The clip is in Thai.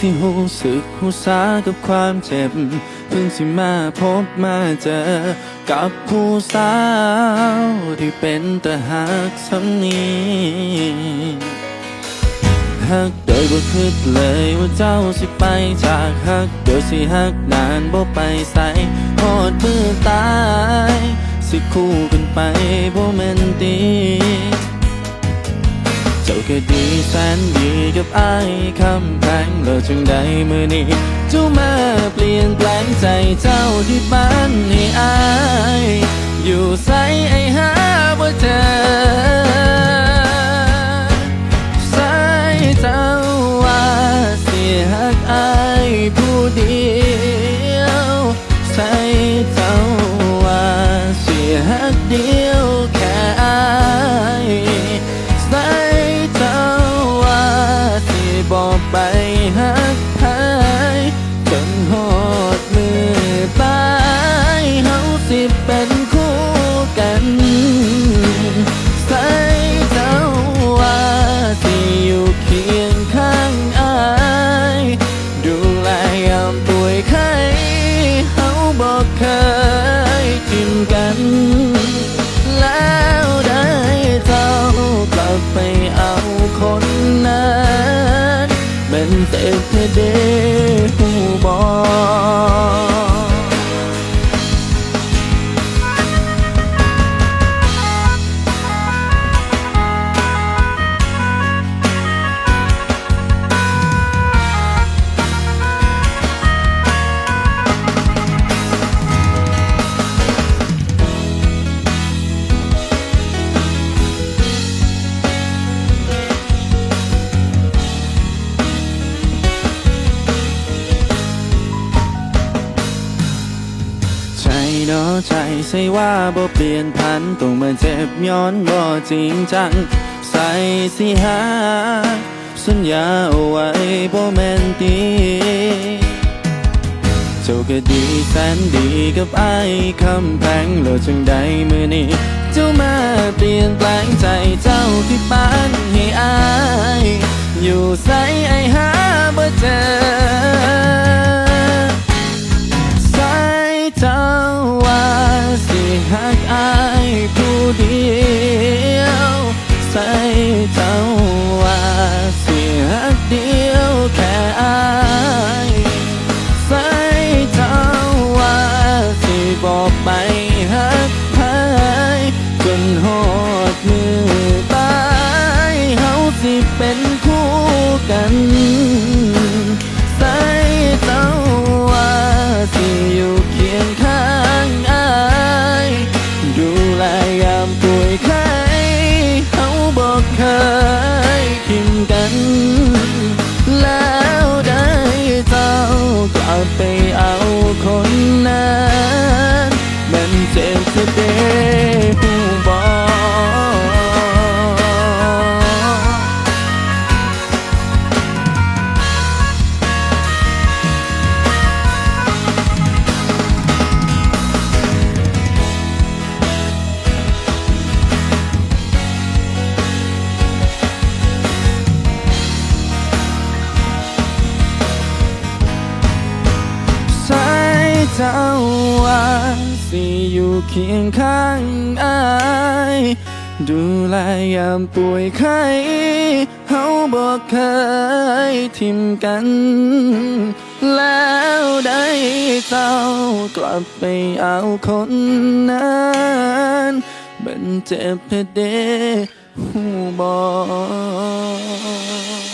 พิ่งสิหูสึกหูสากับความเจ็บ เพิ่งสิมาพบมาเจอ กับผู้สาวที่เป็นแตาหักสำนีหักโดยบ่คิดเลยว่าเจ้าสิไปจากหักโดยสิหักนานบ่ไปใส่หอดมือตาย สิคู่กันไปบ่แม่นตี จ้าก็ดีแสนดีกับไอ้คำแพงเราจึงได้มือนี้เจ้ามาเปลี่ยนแปลงใจเจ้าที่บ้านให้อาย อยู่ใสไอ้หาบ่เธอ ยามป่วยไข้เฮาบอกเคยจิ้มกัน แล้วได้เจ้ากลับไปเอาคนนั้นเป็นเต็มเด เนาะใจใส่ว่าบ่เปลี่ยนพันต้องมาเจ็บย้อนบ่จริงจัง ใส่สิหาสัญญาเอาไว้บ่แม่นตีเจ้าก็ดีแสนดีกับไอ้คำแพงแล้วจึงได้มือนี้ เจ้ามาเปลี่ยนแปลงใจเจ้าที่ปานให้อาย อยู่ใสไอายหาบ่เจอ ใส่ คนนั้นมันเจ็บเด้หู เจ้าว่าสิอยู่เคียงข้างอายดูแลยามป่วยไข้เฮาบอกเคยทิมกัน แล้วได้เจ้ากลับไปเอาคนนั้นมันเจ็บเพเดหูบอก